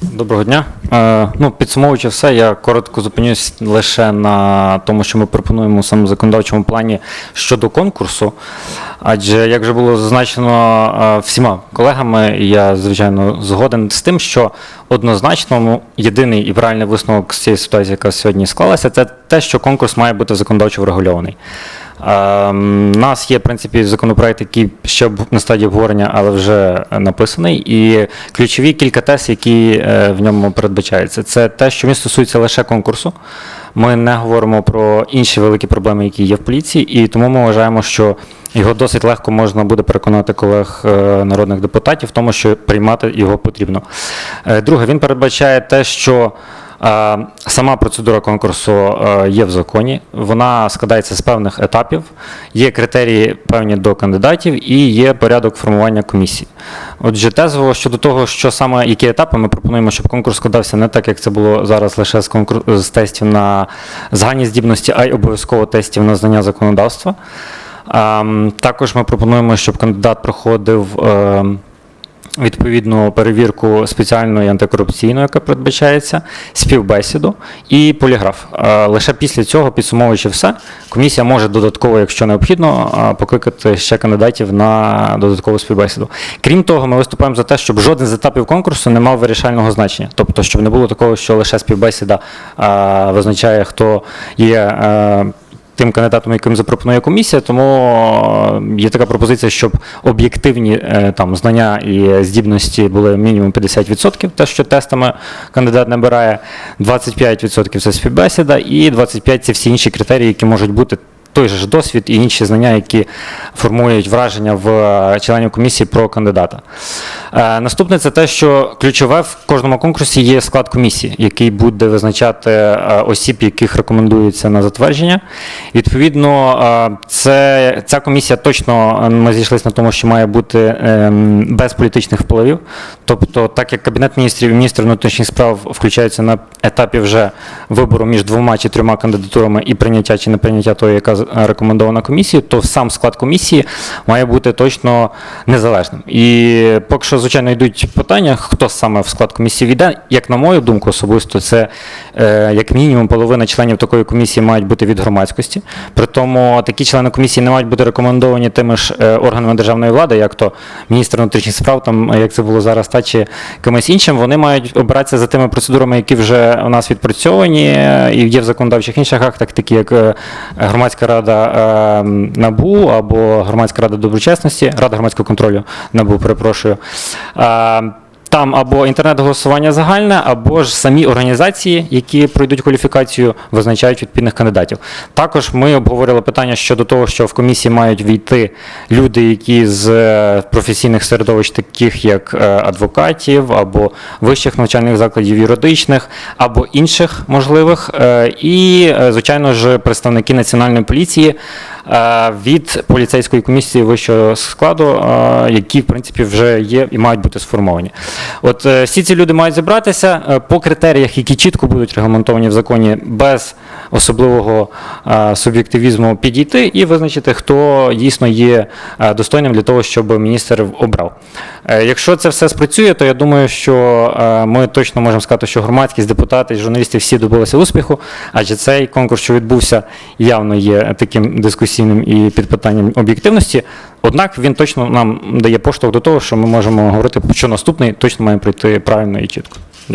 Доброго дня. Е, ну, підсумовуючи все, я коротко зупинюсь лише на тому, що ми пропонуємо у самому законодавчому плані щодо конкурсу. Адже, як вже було зазначено е, всіма колегами, я звичайно згоден з тим, що однозначно ну, єдиний і правильний висновок з цієї ситуації, яка сьогодні склалася, це те, що конкурс має бути законодавчо врегульований. У нас є, в принципі, законопроект, який ще на стадії обговорення, але вже написаний. І ключові кілька тез, які е, в ньому передбачаються. Це те, що він стосується лише конкурсу. Ми не говоримо про інші великі проблеми, які є в поліції, і тому ми вважаємо, що його досить легко можна буде переконати колег е, народних депутатів в тому, що приймати його потрібно. Е, Друге, він передбачає те, що Сама процедура конкурсу е, є в законі. Вона складається з певних етапів. Є критерії певні до кандидатів і є порядок формування комісії. Отже, тезово щодо того, що саме які етапи, ми пропонуємо, щоб конкурс складався не так, як це було зараз лише з, конкур... з тестів на загальні здібності, а й обов'язково тестів на знання законодавства. Ем, Також ми пропонуємо, щоб кандидат проходив. Відповідну перевірку спеціальної антикорупційної, яка передбачається, співбесіду і поліграф. Е, Лише після цього, підсумовуючи все, комісія може додатково, якщо необхідно, е, покликати ще кандидатів на додаткову співбесіду. Крім того, ми виступаємо за те, щоб жоден з етапів конкурсу не мав вирішального значення. Тобто, щоб не було такого, що лише співбесіда е, визначає, хто є. Тим кандидатом, яким запропонує комісія, тому е, є така пропозиція, щоб об'єктивні е, там знання і здібності були мінімум 50%, те, що тестами кандидат набирає, 25% це співбесіда, і 25% це всі інші критерії, які можуть бути. Той же ж досвід і інші знання, які формують враження в е, членів комісії про кандидата. Е, Наступне це те, що ключове в кожному конкурсі є склад комісії, який буде визначати е, осіб, яких рекомендується на затвердження. Відповідно, це, ця комісія точно ми зійшлися на тому, що має бути ем, без політичних впливів. Тобто, так як Кабінет міністрів і міністр внутрішніх справ включаються на етапі вже вибору між двома чи трьома кандидатурами і прийняття чи не прийняття тої, яка рекомендована комісією, то сам склад комісії має бути точно незалежним. І поки що, звичайно, йдуть питання, хто саме в склад комісії війде. Як на мою думку, особисто, це е, як мінімум половина членів такої комісії мають бути від громадськості. При тому такі члени комісії не мають бути рекомендовані тими ж е, органами державної влади, як то міністр внутрішніх справ, там як це було зараз, та чи кимось іншим. Вони мають обиратися за тими процедурами, які вже у нас відпрацьовані е, і є в законодавчих інших актах, такі як е, громадська рада е, НАБУ або громадська рада доброчесності, рада громадського контролю НАБУ, перепрошую. Там або інтернет-голосування загальне, або ж самі організації, які пройдуть кваліфікацію, визначають відповідних кандидатів. Також ми обговорили питання щодо того, що в комісії мають війти люди, які з е, професійних середовищ, таких як е, адвокатів, або вищих навчальних закладів юридичних, або інших можливих, е, і, звичайно ж, представники національної поліції від поліцейської комісії вищого складу, е, які в принципі вже є і мають бути сформовані. От е, всі ці люди мають зібратися е, по критеріях, які чітко будуть регламентовані в законі, без особливого е, суб'єктивізму підійти і визначити, хто дійсно є е, достойним для того, щоб міністр обрав. Е, Якщо це все спрацює, то я думаю, що е, ми точно можемо сказати, що громадськість, депутати, журналісти всі добилися успіху, адже цей конкурс, що відбувся, явно є таким дискусійним і під питанням об'єктивності. Однак він точно нам дає поштовх до того, що ми можемо говорити, що наступний точно має пройти правильно і чітко.